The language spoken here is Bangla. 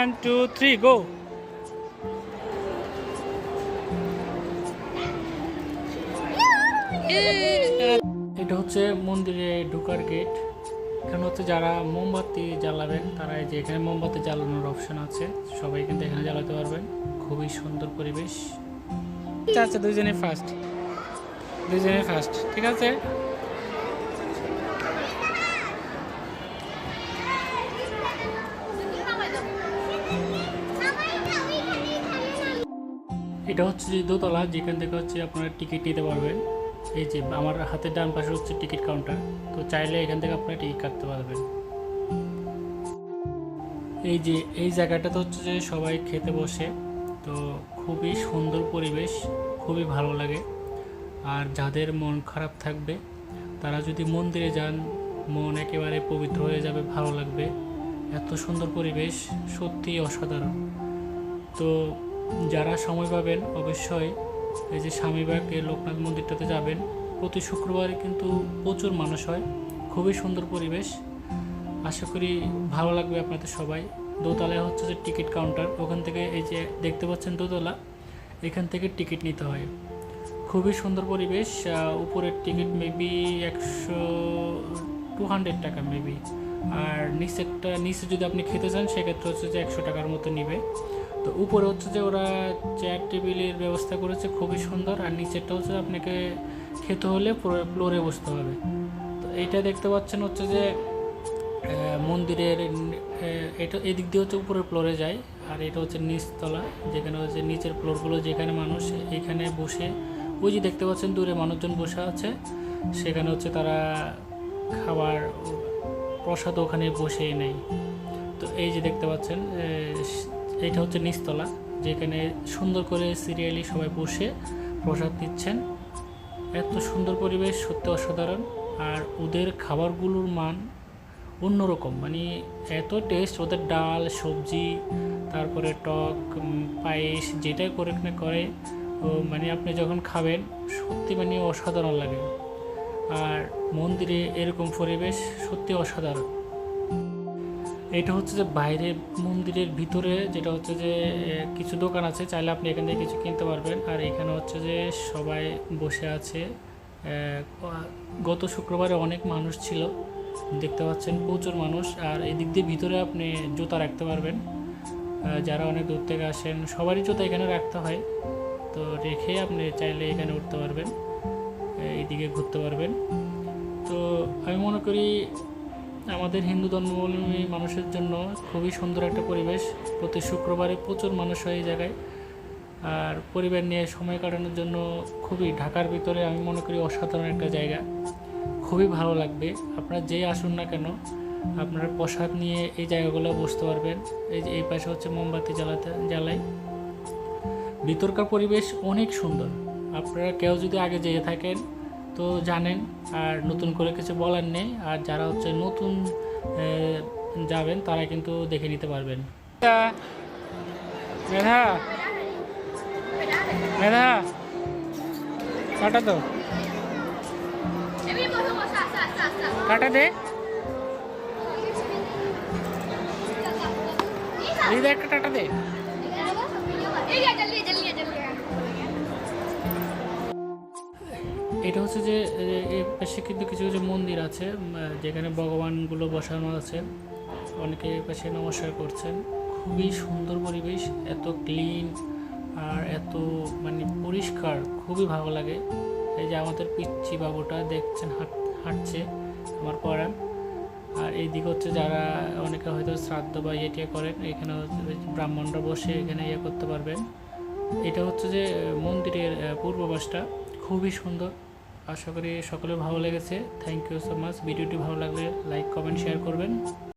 ওয়ান টু থ্রি গো এটা হচ্ছে মন্দিরে ঢোকার গেট এখানে হচ্ছে যারা মোমবাতি জ্বালাবেন, তারা এই যে এখানে মোমবাতি জ্বালানোর অপশন আছে। সবাই কিন্তু এখানে জ্বালাতে পারবেন। খুবই সুন্দর পরিবেশ। আচ্ছা দুজনে ফার্স্ট দুজনে ফার্স্ট ঠিক আছে? এটা হচ্ছে যে দোতলা, যেখান থেকে হচ্ছে আপনারা টিকিট নিতে পারবেন। এই যে আমার হাতের ডান পাশে হচ্ছে টিকিট কাউন্টার তো চাইলে এখান থেকে আপনারা টিকিট কাটতে পারবেন। এই যে, এই জায়গাটাতে হচ্ছে যে সবাই খেতে বসে, তো খুবই সুন্দর পরিবেশ, খুবই ভালো লাগে। আর যাদের মন খারাপ থাকবে, তারা যদি মন্দিরে যান, মন একেবারে পবিত্র হয়ে যাবে, ভালো লাগবে। এত সুন্দর পরিবেশ, সত্যিই অসাধারণ। তো যারা সময় পাবেন, অবশ্যই এই যে স্বামীবাগে লোকনাথ মন্দিরটাতে যাবেন। প্রতি শুক্রবারে কিন্তু প্রচুর মানুষ হয়, খুবই সুন্দর পরিবেশ। আশা করি ভালো লাগবে আপনাদের সবাই। দোতলায় হচ্ছে যে টিকিট কাউন্টার, ওখান থেকে এই যে দেখতে পাচ্ছেন দোতলা, এখান থেকে টিকিট নিতে হয়। খুবই সুন্দর পরিবেশ উপরের টিকিট মেবি একশো টু হান্ড্রেড টাকা মেবি আর নিচেরটা, নিচে যদি আপনি খেতে চান, সেক্ষেত্রে হচ্ছে যে একশো টাকার মতো নিবে। তো উপরে হচ্ছে যে ওরা চেয়ার টেবিলের ব্যবস্থা করেছে, খুবই সুন্দর। আর নিচেরটা হচ্ছে আপনাকে খেতে হলে ফ্লোরে বসতে হবে। তো এইটা দেখতে পাচ্ছেন হচ্ছে যে মন্দিরের এটা এদিক দিয়ে হচ্ছে উপরের ফ্লোরে যায়। আর এটা হচ্ছে নিচতলা, যেখানে হচ্ছে নিচের ফ্লোরগুলো যেখানে মানুষ এখানে বসে। ওই যে দেখতে পাচ্ছেন দূরে মানুষজন বসে আছে। সেখানে হচ্ছে তারা খাবার প্রসাদ ওখানে বসে নেয়। তো এই যে দেখতে পাচ্ছেন এ, এইটা হচ্ছে নিচতলা যেখানে সুন্দর করে সিরিয়ালি সবাই বসে প্রসাদ দিচ্ছেন। এত সুন্দর পরিবেশ সত্যি অসাধারণ। আর ওদের খাবারগুলোর মান অন্যরকম মানে এত টেস্ট ওদের ডাল সবজি তারপরে টক পায়েস যেটাই করে না করে মানে আপনি যখন খাবেন সত্যি মানে অসাধারণ লাগে। আর মন্দিরে এরকম পরিবেশ সত্যি অসাধারণ। এটা হচ্ছে যে বাইরে মন্দিরের ভিতরে, যেটা হচ্ছে যে কিছু দোকান আছে, চাইলে আপনি এখান থেকে কিছু কিনতে পারবেন। আর এখানে হচ্ছে যে সবাই বসে আছে। গত শুক্রবারে অনেক মানুষ ছিল, দেখতে পাচ্ছেন প্রচুর মানুষ। আর এদিক দিয়ে ভিতরে আপনি জুতা রাখতে পারবেন। যারা অনেক দূর থেকে আসেন, সবারই জুতা এখানে রাখতে হয়। তো রেখে আপনি চাইলে এখানে উঠতে পারবেন এইদিকে ঘুরতে পারবেন। তো আমি মনে করি আমাদের হিন্দু ধর্মাবলম্বী মানুষের জন্য খুবই সুন্দর একটা পরিবেশ। প্রতি শুক্রবারে প্রচুর মানুষ হয় এই জায়গায়। আর পরিবার নিয়ে সময় কাটানোর জন্য খুবই ঢাকার ভিতরে আমি মনে করি অসাধারণ একটা জায়গা। খুবই ভালো লাগবে। আপনারা যেই আসুন না কেন, আপনারা প্রসাদ নিয়ে এই জায়গাগুলো বসতে পারবেন। এই যে এই পাশে হচ্ছে মোমবাতি জ্বালাতে, জ্বালাই। ভিতরকার পরিবেশ অনেক সুন্দর। আপনারা কেউ যদি আগে যেয়ে থাকেন তো জানেন আর নতুন করে কিছু বলার নেই। আর যারা হচ্ছে নতুন যাবেন তারা কিন্তু দেখে নিতে পারবেন। মেধা মেধা কাটা তো। কাটা দে। দিদা একটা টাটা দে। এটা হচ্ছে যে পাশে কিন্তু কিছু কিছু মন্দির আছে যেখানে ভগবানগুলো বসানো আছে। অনেকে পাশে নমস্কার করছেন। খুবই সুন্দর পরিবেশ, এত ক্লিন আর এত মানে পরিষ্কার, খুবই ভালো লাগে। এই যে আমাদের পিচ্ছি বাবুটা দেখছেন হাঁট, হাঁটছে আমার পরাণ আর এইদিকে হচ্ছে যারা, অনেকে হয়তো শ্রাদ্ধ বা ইয়েটিয়ে করেন, এখানে ব্রাহ্মণরা বসে এখানে ইয়ে করতে পারবেন। এটা হচ্ছে যে, মন্দিরের পূর্ববাসটা খুবই সুন্দর। আশা করি সকলে ভালো লেগেছে। থ্যাংক ইউ সো মাচ ভিডিওটি ভালো লাগলে লাইক কমেন্ট শেয়ার করবেন।